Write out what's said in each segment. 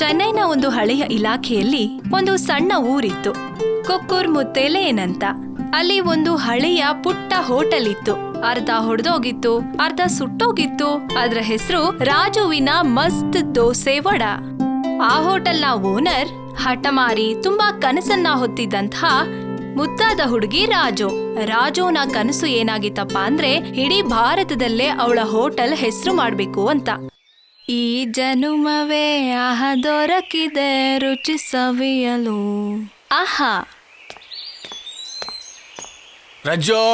ಚೆನ್ನೈನ ಒಂದು ಹಳೆಯ ಇಲಾಖೆಯಲ್ಲಿ ಒಂದು ಸಣ್ಣ ಊರಿತ್ತು, ಕೊಕ್ಕೂರ್ ಮುತ್ತೇಲೆ ಅಂತ ಅಲ್ಲಿ ಒಂದು ಹಳೆಯ ಪುಟ್ಟ ಹೋಟೆಲ್ ಇತ್ತು ಅರ್ಧ ಹೊಡೆದೋಗಿತ್ತು, ಅರ್ಧ ಸುಟ್ಟೋಗಿತ್ತು. ಅದ್ರ ಹೆಸರು ರಾಜುವಿನ ಮಸ್ತ್ ದೋಸೆ ವಡ. ಆ ಹೋಟೆಲ್ನ ಓನರ್ ಹಠಮಾರಿ ತುಂಬಾ ಕನಸನ್ನ ಹೊತ್ತಿದ್ದಂತಹ ಮುದ್ದಾದ ಹುಡುಗಿ ರಾಜು. ರಾಜುನ ಕನಸು ಏನಾಗಿತ್ತಪ್ಪ ಅಂದ್ರೆ ಇಡೀ ಭಾರತದಲ್ಲೇ ಅವಳ ಹೋಟೆಲ್ ಹೆಸರು ಮಾಡ್ಬೇಕು ಅಂತ. ಈ ಜನುಮವೇ ಆಹ ದೊರಕಿದೆ ರುಚಿ ಸವಿಯಲು ಆಹಾ. ರಜೋ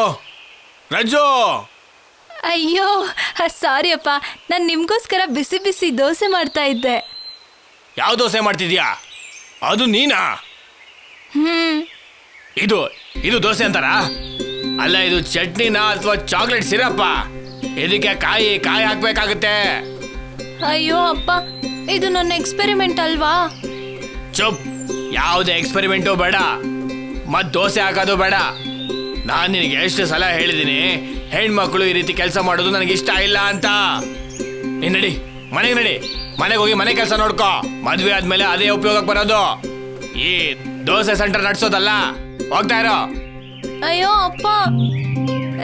ರಜೋ ಅಯ್ಯೋ ಸಾರಿ ಅಪ್ಪ ನಾನು ನಿಮ್ಗೋಸ್ಕರ ಬಿಸಿ ಬಿಸಿ ದೋಸೆ ಮಾಡ್ತಾ ಇದ್ದೆ. ಯಾವ ದೋಸೆ ಮಾಡ್ತಿದ್ಯಾ? ಅದು ನೀನಾ? ಹ್ಮ್. ಇದು ಇದು ದೋಸೆ ಅಂತಾರ? ಅಲ್ಲ ಇದು ಚಟ್ನಿನಾ ಅಥವಾ ಚಾಕ್ಲೇಟ್ ಸಿರಪ್ಪ? ಇದಕ್ಕೆ ಕಾಯಿ ಕಾಯಿ ಹಾಕ್ಬೇಕಾಗುತ್ತೆ? ಅಯ್ಯೋ ಅಪ್ಪ ಇದು ನನ್ನ ಎಕ್ಸ್ಪೆರಿಮೆಂಟ್ ಅಲ್ವಾ? ಚುಪ್ ಯಾವುದೇ ಎಕ್ಸ್ಪೆರಿಮೆಂಟು ಬೇಡ. ಮತ್ ದೋಸೆ ಹಾಕೋದು ಬೇಡ. ನಾನು ನಿನಗೆ ಎಷ್ಟು ಸಲ ಹೇಳಿದ್ದೀನಿ ಹೆಣ್ಮಕ್ಳು ಈ ರೀತಿ ಕೆಲಸ ಮಾಡೋದು ನನಗೆ ಇಷ್ಟ ಇಲ್ಲ ಅಂತ. ನೀನ್ ನಡಿ ಮನೆಗೆ ನಡಿ. ಮನೆಗೆ ಹೋಗಿ ಮನೆ ಕೆಲಸ ನೋಡ್ಕೋ. ಮದ್ವೆ ಆದ್ಮೇಲೆ ಅದೇ ಉಪಯೋಗಕ್ಕೆ ಬರೋದು. ಈ ದೋಸೆ ಸೆಂಟರ್ ನಡ್ಸೋದಲ್ಲ. ಹೋಗ್ತಾ ಇರೋ. ಅಯ್ಯೋ ಅಪ್ಪ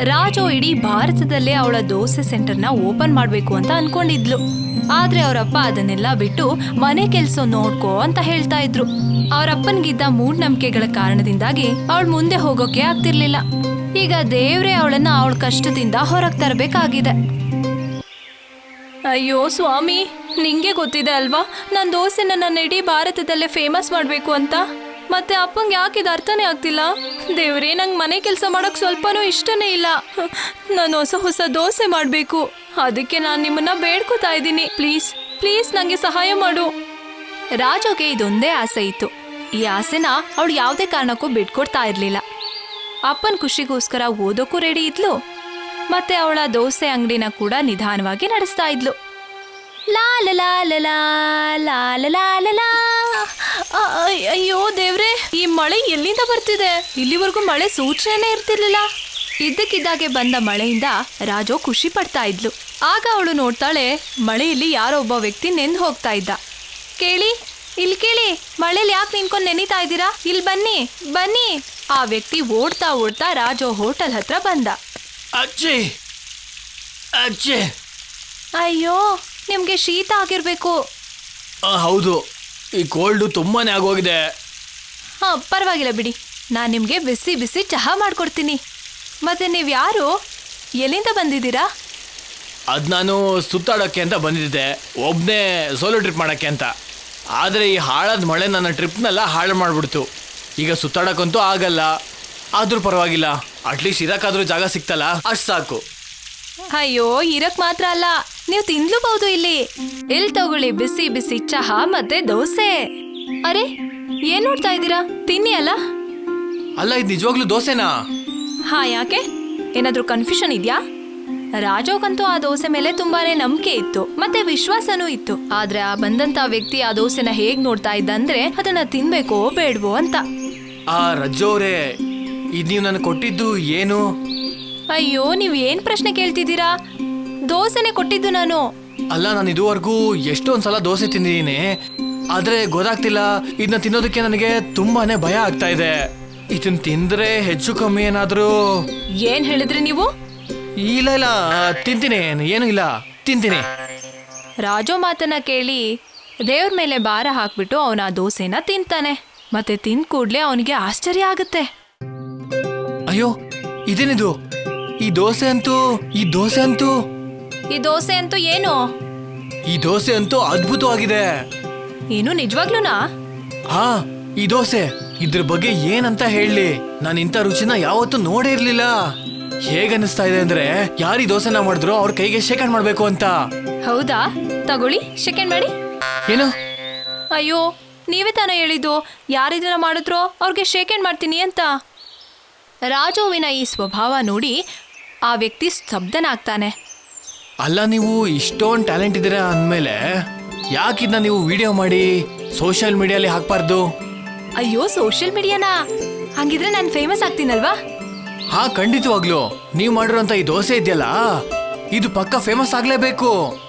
ರಾಜು ಇಡೀ ಭಾರತದಲ್ಲೇ ಅವಳ ದೋಸೆ ಸೆಂಟರ್ನ ಓಪನ್ ಮಾಡಬೇಕು ಅಂತ ಅನ್ಕೊಂಡಿದ್ಲು. ಆದ್ರೆ ಅವರಪ್ಪ ಅದನ್ನೆಲ್ಲ ಬಿಟ್ಟು ಮನೆ ಕೆಲ್ಸ ನೋಡ್ಕೋ ಅಂತ ಹೇಳ್ತಾ ಇದ್ರು. ಅವರಪ್ಪನ್ಗಿದ್ದ ಮೂಢನಂಬಿಕೆಗಳ ಕಾರಣದಿಂದಾಗಿ ಅವಳು ಮುಂದೆ ಹೋಗೋಕೆ ಆಗ್ತಿರ್ಲಿಲ್ಲ. ಈಗ ದೇವ್ರೆ ಅವಳನ್ನ ಅವಳ ಕಷ್ಟದಿಂದ ಹೊರಗೆ ತರಬೇಕಾಗಿದೆ. ಅಯ್ಯೋ ಸ್ವಾಮಿ, ನಿಂಗೆ ಗೊತ್ತಿದೆ ಅಲ್ವಾ? ನನ್ನ ದೋಸೆನ ನನ್ನ ಇಡೀ ಭಾರತದಲ್ಲೇ ಫೇಮಸ್ ಮಾಡಬೇಕು ಅಂತ? ಮತ್ತೆ ಅಪ್ಪಂಗೆ ಯಾಕೆ ಇದು ಅರ್ಥನೇ ಆಗ್ತಿಲ್ಲ? ದೇವ್ರೇ, ನಂಗೆ ಮನೆ ಕೆಲಸ ಮಾಡೋಕೆ ಸ್ವಲ್ಪನೂ ಇಷ್ಟನೇ ಇಲ್ಲ. ನಾನು ಹೊಸ ಹೊಸ ದೋಸೆ ಮಾಡಬೇಕು. ಅದಕ್ಕೆ ನಾನು ನಿಮ್ಮನ್ನ ಬೇಡ್ಕೋತಾ ಇದ್ದೀನಿ. ಪ್ಲೀಸ್ ಪ್ಲೀಸ್ ನನಗೆ ಸಹಾಯ ಮಾಡು. ರಾಜುಗೆ ಇದೊಂದೇ ಆಸೆ ಇತ್ತು. ಈ ಆಸೆನ ಅವಳು ಯಾವುದೇ ಕಾರಣಕ್ಕೂ ಬಿಟ್ಕೊಡ್ತಾ ಇರಲಿಲ್ಲ. ಅಪ್ಪನ ಖುಷಿಗೋಸ್ಕರ ಓದೋಕ್ಕೂ ರೆಡಿ ಇದ್ಲು. ಮತ್ತೆ ಅವಳ ದೋಸೆ ಅಂಗಡಿನ ಕೂಡ ನಿಧಾನವಾಗಿ ನಡೆಸ್ತಾ ಇದ್ಲು. ಲಾ ಲ ಲಾ ಲ ಲಾ ಲಾ ಲ ಮಳೆ ಎಲ್ಲಿಂದ ಬರ್ತಿದೆ? ಇಲ್ಲಿವರೆಗೂ ಮಳೆ ಸೂಚನೆ ಇರ್ತಿರ್ಲಿಲ್ಲ. ಇದ್ದಕ್ಕಿದ್ದಾಗೆ ಬಂದ ಮಳೆಯಿಂದ ರಾಜು ಖುಷಿ ಪಡ್ತಾ ಇದ್ಲು. ಆಗ ಅವಳು ನೋಡ್ತಾಳೆ ಮಳೆಯಲ್ಲಿ ಯಾರೋ ಒಬ್ಬ ವ್ಯಕ್ತಿ ನೆಂದು ಹೋಗ್ತಾ ಇದ್ದ. ಕೇಳಿ ಇಲ್ಲಿ ಕೇಳಿ ಮಳೇಲಿ ಯಾಕೆ ನಿಂತ್ಕೊಂಡು ನೆನೀತಾ ಇದ್ದೀರಾ? ಇಲ್ಲಿ ಬನ್ನಿ ಬನ್ನಿ. ಆ ವ್ಯಕ್ತಿ ಓಡ್ತಾ ಓಡ್ತಾ ರಾಜು ಹೋಟೆಲ್ ಹತ್ರ ಬಂದ. ಅಜ್ಜಿ ಅಜ್ಜಿ. ಅಯ್ಯೋ ನಿಮ್ಗೆ ಶೀತ ಆಗಿರ್ಬೇಕು. ಹೌದು ಈ ಕೋಲ್ಡು ತುಂಬಾನೇ ಆಗೋಗಿದೆ. ಹಾ ಪರವಾಗಿಲ್ಲ ಬಿಡಿ. ನಾನು ನಿಮಗೆ ಬಿಸಿ ಬಿಸಿ ಚಹಾ ಮಾಡ್ಕೊಡ್ತೀನಿ. ಮತ್ತೆ ನೀವು ಯಾರು? ಎಲ್ಲಿಂದ ಬಂದಿದ್ದೀರಾ? ಅದು ನಾನು ಸುತ್ತಾಡೋಕ್ಕೆ ಅಂತ ಬಂದಿದ್ದೆ. ಒಬ್ಬನೇ ಸೋಲೋ ಟ್ರಿಪ್ ಮಾಡೋಕ್ಕೆ ಅಂತ. ಆದರೆ ಈ ಹಾಳಾದ ಮಳೆ ನನ್ನ ಟ್ರಿಪ್ನೆಲ್ಲ ಹಾಳು ಮಾಡಿಬಿಡ್ತು. ಈಗ ಸುತ್ತಾಡೋಕ್ಕಂತೂ ಆಗಲ್ಲ. ಆದರೂ ಪರವಾಗಿಲ್ಲ. ಅಟ್ಲೀಸ್ಟ್ ಇರೋಕ್ಕಾದ್ರೂ ಜಾಗ ಸಿಕ್ತಲ್ಲ? ಅಷ್ಟು ಸಾಕು. ಅಯ್ಯೋ ಇರಕ್ ಮಾತ್ರ ಅಲ್ಲ. ನೀವು ತಿನ್ಲೂಬಹುದು ಇಲ್ಲಿ. ಇಲ್ಲಿ ತಗೊಳ್ಳಿ ಬಿಸಿ ಬಿಸಿ ಚಹಾ ಮತ್ತೆ ದೋಸೆ. ಅರೆ ಏನ್ ನೋಡ್ತಾ ಇದ್ದೀರಾ? ತಿನ್ನಿ ಅಲ್ಲ? ಅಲ್ಲ ಇದು ನಿಜವಾಗ್ಲೂ ದೋಸೆನಾ? ಹಾ ಯಾಕೆ? ಏನಾದ್ರೂ ಕನ್ಫ್ಯೂಷನ್ ಇದ್ಯಾ? ರಾಜೋಗಂತೂ ಆ ದೋಸೆ ಮೇಲೆ ತುಂಬಾನೇ ನಂಬಿಕೆ ಇತ್ತು ಮತ್ತೆ ವಿಶ್ವಾಸನೂ ಇತ್ತು. ಆದ್ರೆ ಆ ಬಂದಂತ ವ್ಯಕ್ತಿ ಆ ದೋಸೆನ ಹೇಗ್ ನೋಡ್ತಾ ಇದ್ದ ಅಂದ್ರೆ ಅದನ್ನ ತಿನ್ಬೇಕೋ ಬೇಡ್ವೋ ಅಂತ. ಆ ರಜ್ಜೋರೇ ಇದು ನೀವು ನನಗೆ ಕೊಟ್ಟಿದ್ದು ಏನು? ಅಯ್ಯೋ ನೀವು ಏನ್ ಪ್ರಶ್ನೆ ಕೇಳ್ತಿದ್ದೀರಾ? ದೋಸೆನೆ ಕೊಟ್ಟಿದ್ದು ನಾನು. ಅಲ್ಲ ನಾನು ಇದುವರೆಗೂ ಎಷ್ಟೊಂದ್ಸಲ ದೋಸೆ ತಿಂದಿದ್ದೀನಿ. ಆದ್ರೆ ಗೊತ್ತಾಗ್ತಿಲ್ಲ ಇದನ್ನ ತಿನ್ನೋದಕ್ಕೆ ನನಗೆ ತುಂಬಾನೇ ಭಯ ಆಗ್ತಾ ಇದೆ. ಇದನ್ನ ತಿಂದ್ರೆ ಹೆಚ್ಚು ಕಮ್ಮಿ ಏನಾದ್ರೂ ಏನ್ ಹೇಳಿದ್ರಿ ನೀವು? ಇಲ್ಲ ಇಲ್ಲ ತಿಂತೀನಿ ಏನು ಇಲ್ಲ ತಿಂತೀನಿ. ರಾಜೋ ಮಾತನ್ನ ಕೇಳಿ ದೇವ್ರ ಮೇಲೆ ಭಾರ ಹಾಕ್ಬಿಟ್ಟು ಅವನ ದೋಸೆನ ತಿಂತಾನೆ. ಮತ್ತೆ ತಿನ್ ಕೂಡ್ಲೆ ಅವನಿಗೆ ಆಶ್ಚರ್ಯ ಆಗುತ್ತೆ. ಅಯ್ಯೋ ಇದೇನಿದು? ಈ ದೋಸೆ ಅಂತೂ ಈ ದೋಸೆ ಅಂತೂ ಈ ದೋಸೆ ಅಂತೂ ಏನು? ಈ ದೋಸೆ ಅಂತೂ ಅದ್ಭುತವಾಗಿದೆ. ಏನು ನಿಜವಾಗ್ಲೂನಾ? ಹಾ ಈ ದೋಸೆ. ಇದ್ರ ಬಗ್ಗೆ ಏನಂತ ಹೇಳಿ. ನಾನು ಇಂಥ ರುಚಿನ ಯಾವತ್ತೂ ನೋಡೇ ಇರ್ಲಿಲ್ಲ. ಹೇಗನ್ನಿಸ್ತಾ ಇದೆ ಅಂದ್ರೆ ಯಾರು ಈ ದೋಸೆನ ಮಾಡಿದ್ರು ಅವ್ರ ಕೈಗೆ ಶೇಖಂಡ್ ಮಾಡ್ಬೇಕು ಅಂತ. ಹೌದಾ? ತಗೊಳ್ಳಿ ಸೆಕೆಂಡ್ ಮಾಡಿ. ಏನು? ಅಯ್ಯೋ ನೀವೇ ತಾನೇ ಹೇಳಿದ್ದು. ಯಾರಿದನ್ನ ಮಾಡಿದ್ರೋ ಅವ್ರಿಗೆ ಶೇಕೆಂಡ್ ಮಾಡ್ತೀನಿ ಅಂತ. ರಾಜುವಿನ ಈ ಸ್ವಭಾವ ನೋಡಿ ಆ ವ್ಯಕ್ತಿ ಸ್ತಬ್ಧನಾಗ್ತಾನೆ. ಅಲ್ಲ ನೀವು ಇಷ್ಟೊಂದು ಟ್ಯಾಲೆಂಟ್ ಇದ್ದೀರಾ ಅಂದಮೇಲೆ ಯಾಕಿದ್ನ ನೀವು ವಿಡಿಯೋ ಮಾಡಿ ಸೋಷಿಯಲ್ ಮೀಡಿಯಲ್ಲಿ ಹಾಕ್ಬಾರ್ದು? ಅಯ್ಯೋ ಸೋಷಿಯಲ್ ಮೀಡಿಯಾನಾ ಹಂಗಿದ್ರೆ ನಾನು ಫೇಮಸ್ ಆಗ್ತೀನಲ್ವಾ? ಹಾ ಖಂಡಿತವಾಗ್ಲು. ನೀವು ಮಾಡಿರೋಂಥ ಈ ದೋಸೆ ಇದೆಯಲ್ಲ ಇದು ಪಕ್ಕ ಫೇಮಸ್ ಆಗ್ಲೇಬೇಕು.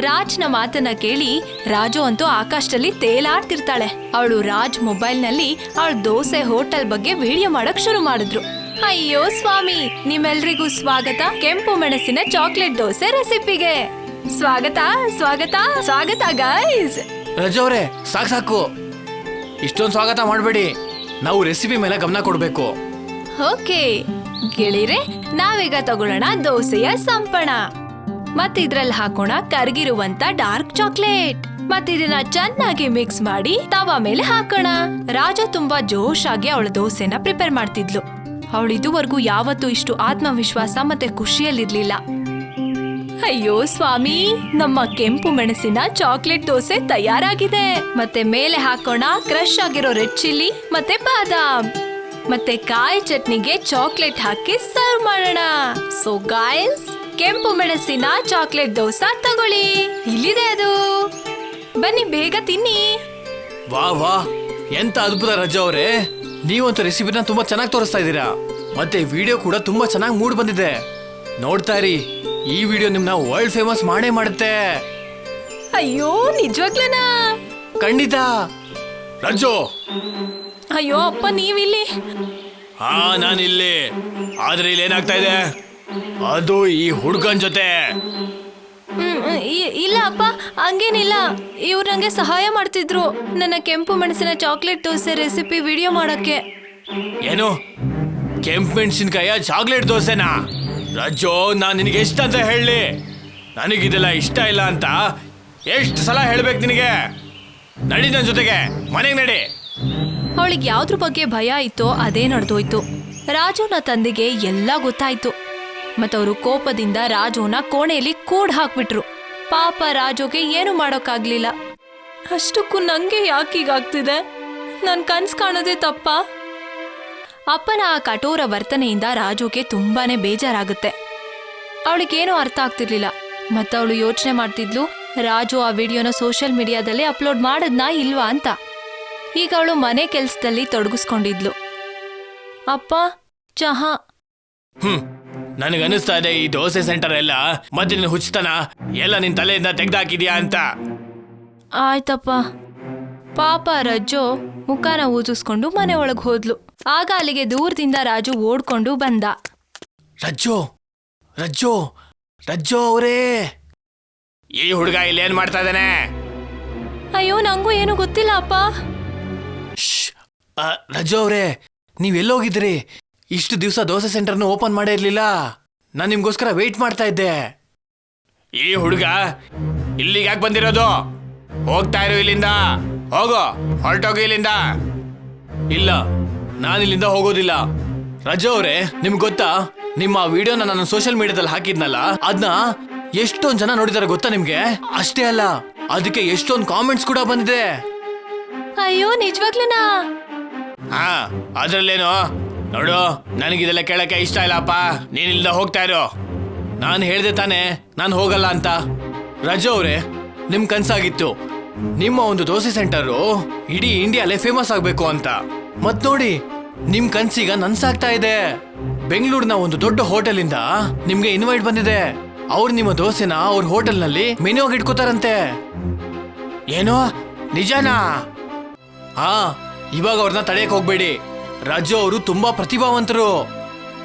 ರಾಜ್ನ ಮಾತನ್ನ ಕೇಳಿ ರಾಜು ಅಂತೂ ಆಕಾಶದಲ್ಲಿ ತೇಲಾಡ್ತಿರ್ತಾಳೆ. ಅವಳು ರಾಜ್ ಮೊಬೈಲ್ನಲ್ಲಿ ಅವಳ ದೋಸೆ ಹೋಟೆಲ್ ಬಗ್ಗೆ ವಿಡಿಯೋ ಮಾಡಕ್ ಶುರು ಮಾಡಿದ್ರು. ಅಯ್ಯೋ ಸ್ವಾಮಿ ನಿಮ್ಮೆಲ್ರಿಗೂ ಸ್ವಾಗತ. ಕೆಂಪು ಮೆಣಸಿನ ಚಾಕ್ಲೇಟ್ ದೋಸೆ ರೆಸಿಪಿಗೆ ಸ್ವಾಗತ ಸ್ವಾಗತ ಸ್ವಾಗತ ಗಾಯ್ಸ್ ರಜೋರೆ ಸಾಕ್ ಸಾಕು. ಇಷ್ಟೊಂದು ಸ್ವಾಗತ ಮಾಡಬೇಡಿ. ನಾವು ರೆಸಿಪಿ ಮೇಲೆ ಗಮನ ಕೊಡಬೇಕು. ಓಕೆ. ಗೆಳಿರೆ ನಾವೀಗ ತಗೊಳ್ಳೋಣ ದೋಸೆಯ ಸಂಪಣ. ಮತ್ತೆ ಇದ್ರಲ್ಲಿ ಹಾಕೋಣ ಕರ್ಗಿರುವಂತ ಡಾರ್ಕ್ ಚಾಕ್ಲೇಟ್ ಮತ್ತೆ ಇದನ್ನ ಚೆನ್ನಾಗಿ ಮಿಕ್ಸ್ ಮಾಡಿ ತವಾ ಮೇಲೆ ಹಾಕೋಣ. ರಾಜ ತುಂಬಾ ಜೋಶಾಗಿ ಅವಳ ದೋಸೆನ ಪ್ರಿಪೇರ್ ಮಾಡ್ತಿದ್ಲು. ಅವಳು ಇದುವರೆಗೂ ಯಾವತ್ತೂ ಇಷ್ಟು ಆತ್ಮವಿಶ್ವಾಸ ಮತ್ತೆ ಖುಷಿಯಲ್ಲಿರ್ಲಿಲ್ಲ. ಅಯ್ಯೋ ಸ್ವಾಮಿ, ನಮ್ಮ ಕೆಂಪು ಮೆಣಸಿನ ಚಾಕ್ಲೇಟ್ ದೋಸೆ ತಯಾರಾಗಿದೆ. ಮತ್ತೆ ಮೇಲೆ ಹಾಕೋಣ ಕ್ರಶ್ ಆಗಿರೋ ರೆಡ್ ಚಿಲ್ಲಿ ಮತ್ತೆ ಬಾದಾಮ್. ಮತ್ತೆ ಕಾಯಿ ಚಟ್ನಿಗೆ ಚಾಕ್ಲೇಟ್ ಹಾಕಿ ಸರ್ವ್ ಮಾಡೋಣ. ಸೊ ಗಾಯ್ಸ್ ಕೆಂಪು ಮೆಣಸಿನ ಚಾಕ್ಲೇಟ್ ದೋಸೆ ತಗೊಳ್ಳಿ. ಇಲ್ಲಿದೆ ಅದು. ಬನ್ನಿ, ಬೇಗ ತಿನ್ನಿ. ವಾ ವಾ, ಎಂತ ಅದ್ಭುತ ರಜಾ ಅವರೇ. ನೀವಂತ ರೆಸಿಪಿನ ತುಂಬಾ ಚೆನ್ನಾಗಿ ತೋರಿಸ್ತಾ ಇದ್ದೀರಾ. ಮತ್ತೆ ವಿಡಿಯೋ ಕೂಡ ತುಂಬಾ ಚೆನ್ನಾಗಿ ಮೂಡ್ ಬಂದಿದೆ. ನೋಡ್ತಾ ಇರಿ. ಈ ವಿಡಿಯೋ ನಿಮ್ನ ವರ್ಲ್ಡ್ ಫೇಮಸ್ ಮಾಡೇ ಮಾಡುತ್ತೆ. ಅಯ್ಯೋ ನಿಜವಾಗ್ಲೇನಾ? ಖಂಡಿತ. ರಜ್ಜು! ಅಯ್ಯೋ ಅಪ್ಪ ನೀವಿಲ್ಲಿ? ಹಾ ನಾನಿಲ್ಲಿ. ಆದ್ರೆ ಇಲ್ಲಿ ಏನಾಗ್ತಾ ಇದೆ? ಅದು ಈ ಹುಡ್ಗನ್ ಜೊತೆ. ಹ್ಮ್, ಇ- ಇಲ್ಲ ಅಪ್ಪ ಹಂಗೇನಿಲ್ಲ. ಇವ್ರು ನಂಗೆ ಸಹಾಯ ಮಾಡ್ತಿದ್ರು. ನನ್ನ ಕೆಂಪು ಮೆಣಸಿನ ಚಾಕ್ಲೇಟ್ ದೋಸೆ ರೆಸಿಪಿ ವಿಡಿಯೋ ಮಾಡೋಕ್ಕೆ. ಏನು? ಕೆಂಪು ಮೆಣಸಿನ್ಕಾಯ ಚಾಕ್ಲೇಟ್ ದೋಸೆನಾ? ರಜ್ಜೋ ನಾನು ನಿನಗೆ ಅಂತ ಹೇಳಿ? ನನಗಿದೆಲ್ಲ ಇಷ್ಟ ಇಲ್ಲ ಅಂತ ಎಷ್ಟು ಸಲ ಹೇಳ್ಬೇಕು ನಿನಗೆ? ನಡಿ ನನ್ನ ಜೊತೆಗೆ, ಮನೆಗೆ ನಡಿ. ಅವಳಿಗೆ ಯಾವ್ದ್ರ ಬಗ್ಗೆ ಭಯ ಇತ್ತೋ ಅದೇ ನಡೆದೋಯ್ತು. ರಾಜುನ ತಂದೆಗೆ ಎಲ್ಲ ಗೊತ್ತಾಯ್ತು. ಮತ್ತವರು ಕೋಪದಿಂದ ರಾಜುನ ಕೋಣೆಯಲ್ಲಿ ಕೂಡ್ ಹಾಕ್ಬಿಟ್ರು. ಪಾಪ ರಾಜುಗೆ ಏನು ಮಾಡೋಕ್ಕಾಗ್ಲಿಲ್ಲ. ಅಷ್ಟಕ್ಕೂ ನಂಗೆ ಯಾಕೀಗಾಗ್ತಿದೆ ನನ್ ಕನ್ಸ್ ಕಾಣೋದೇ ತಪ್ಪ? ಅಪ್ಪನ ಆ ಕಠೋರ ವರ್ತನೆಯಿಂದ ರಾಜುಗೆ ತುಂಬಾನೇ ಬೇಜಾರಾಗುತ್ತೆ. ಅವಳಿಗೇನೂ ಅರ್ಥ ಆಗ್ತಿರ್ಲಿಲ್ಲ. ಮತ್ತವಳು ಯೋಚನೆ ಮಾಡ್ತಿದ್ಲು ರಾಜು ಆ ವಿಡಿಯೋನ ಸೋಷಿಯಲ್ ಮೀಡಿಯಾದಲ್ಲಿ ಅಪ್ಲೋಡ್ ಮಾಡದ್ನಾ ಇಲ್ವಾ ಅಂತ. ಈಗ ಅವಳು ಮನೆ ಕೆಲ್ಸದಲ್ಲಿ ತೊಡಗಿಸ್ಕೊಂಡಿದ್ಲು. ಅಪ್ಪ ಚಹಾ. ಹ್ಮ್ ನನಗನ್ನಿಸ್ತಾ ಇದೆ ಈ ದೋಸೆ ಸೆಂಟರ್ ಎಲ್ಲ. ಮತ್ತೆ ನಿನ್ನ ಹುಚ್ಚತನ. ಎಲ್ಲ ನಿನ್ ತಲೆಯಿಂದ ತೆಗ್ದಾಕಿದ್ಯಾ ಅಂತ. ಆಯ್ತಪ್ಪ. ಪಾಪ ರಜ್ಜೋ ಮುಖಾನ ಊದಿಸ್ಕೊಂಡು ಮನೆ ಒಳಗೆ ಹೋದ್ಲು. ಆಗ ಅಲ್ಲಿಗೆ ದೂರದಿಂದ ರಾಜು ಓಡ್ಕೊಂಡು ಬಂದ. ರಜ್ಜೋ ರಜ್ಜೋ ರಜ್ಜೋ ಅವರೇ. ಈ ಹುಡುಗ ಇಲ್ಲಿ ಏನ್ ಮಾಡ್ತಾ ಇದ್ದಾನೆ? ಅಯ್ಯೋ ನಂಗೂ ಏನು ಗೊತ್ತಿಲ್ಲ ಅಪ್ಪ. ರಜ್ಜು ಅವ್ರೆ ನೀವ್ ಎಲ್ಲೋಗಿದ್ರಿ? ಇಷ್ಟು ದಿವಸ ದೋಸೆ ಸೆಂಟರ್ನ ಓಪನ್ ಮಾಡೇ ಇರ್ಲಿಲ್ಲ. ನಾನು ನಿಮ್ಗೋಸ್ಕರ ವೆಯ್ಟ್ ಮಾಡ್ತಾ ಇದ್ದೆ. ಈ ಹುಡುಗ ಇಲ್ಲಿಗೆ ಯಾಕೆ ಬಂದಿರೋದು? ಹೋಗ್ತಾ ಇರೋ ಇಲ್ಲಿಂದ. ಹೋಗೋ ಹೊರಟೋಗು ಇಲ್ಲಿಂದ. ಇಲ್ಲ ನಾನು ಇಲ್ಲಿಂದ ಹೋಗೋದಿಲ್ಲ. ರಜಾ ಅವರೇ ನಿಮ್ಗೆ ಗೊತ್ತಾ? ನಿಮ್ಮ ವಿಡಿಯೋನ ನಾನು ಸೋಷಿಯಲ್ ಮೀಡಿಯಾದಲ್ಲಿ ಹಾಕಿದ್ನಲ್ಲ ಅದನ್ನ ಎಷ್ಟೊಂದು ಜನ ನೋಡಿದಾರೆ ಗೊತ್ತಾ ನಿಮ್ಗೆ? ಅಷ್ಟೇ ಅಲ್ಲ ಅದಕ್ಕೆ ಎಷ್ಟೊಂದು ಕಾಮೆಂಟ್ಸ್ ಕೂಡ ಬಂದಿದೆ. ಅಯ್ಯೋ ನಿಜವಾಗ್ಲೂನಾ? ಹಾ ಅದ್ರಲ್ಲೇನು? ನೋಡು ನನಗಿದೆಲ್ಲ ಕೇಳಕ್ಕೆ ಇಷ್ಟ ಇಲ್ಲಪ್ಪ. ನೀನ್ ಇಲ್ದ ಹೋಗ್ತಾ ಇರೋ. ನಾನು ಹೇಳ್ದೆ ತಾನೆ ನಾನು ಹೋಗಲ್ಲ ಅಂತ. ರಜಾ ಅವರೇ ನಿಮ್ ಕನ್ಸಾಗಿತ್ತು. ನಿಮ್ಮ ಒಂದು ದೋಸೆ ಸೆಂಟರು ಇಡೀ ಇಂಡಿಯಾಲೇ ಫೇಮಸ್ ಆಗ್ಬೇಕು ಅಂತ. ಮತ್ ನೋಡಿ, ನಿಮ್ ಕನ್ಸೀಗ ನನ್ಸಾಗ್ತಾ ಇದೆ. ಬೆಂಗಳೂರಿನ ಒಂದು ದೊಡ್ಡ ಹೋಟೆಲ್ ಇಂದ ನಿಮ್ಗೆ ಇನ್ವೈಟ್ ಬಂದಿದೆ. ಅವ್ರು ನಿಮ್ಮ ದೋಸೆನ ಅವ್ರ ಹೋಟೆಲ್ನಲ್ಲಿ ಮೆನು ಆಗಿ ಇಟ್ಕೋತಾರಂತೆ. ಏನೋ? ನಿಜನಾ? ಹಾ, ಇವಾಗ ಅವ್ರನ್ನ ತಡೆಯಕ್ ಹೋಗ್ಬೇಡಿ. ರಾಜು ಅವರು ತುಂಬಾ ಪ್ರತಿಭಾವಂತರು.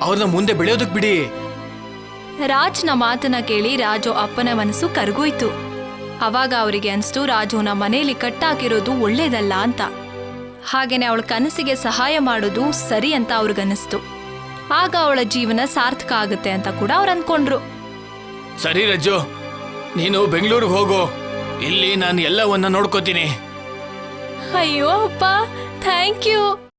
ಅವ್ರನ್ನ ಮುಂದೆ ಬೆಳೆಯೋದಕ್ ಬಿಡಿ. ರಾಜ್ನ ಮಾತನ್ನ ಕೇಳಿ ರಾಜು ಅಪ್ಪನ ಮನಸ್ಸು ಕರಗೋಯ್ತು. ಅವಾಗ ಅವರಿಗೆ ಅನ್ಸ್ತು ರಾಜುನ ಮನೆಯಲ್ಲಿ ಕಟ್ಟಾಕಿರೋದು ಒಳ್ಳೇದಲ್ಲ ಅಂತ. ಹಾಗೇನೆ ಅವಳ ಕನಸಿಗೆ ಸಹಾಯ ಮಾಡೋದು ಸರಿ ಅಂತ ಅವ್ರಿಗನ್ನಿಸ್ತು. ಆಗ ಅವಳ ಜೀವನ ಸಾರ್ಥಕ ಆಗುತ್ತೆ ಅಂತ ಕೂಡ ಅವ್ರು ಅನ್ಕೊಂಡ್ರು. ಸರಿ ರಜ್ಜು ನೀನು ಬೆಂಗಳೂರಿಗೆ ಹೋಗು. ಇಲ್ಲಿ ನಾನು ಎಲ್ಲವನ್ನ ನೋಡ್ಕೋತೀನಿ. ಅಯ್ಯೋ ಅಪ್ಪ ಥ್ಯಾಂಕ್ ಯು.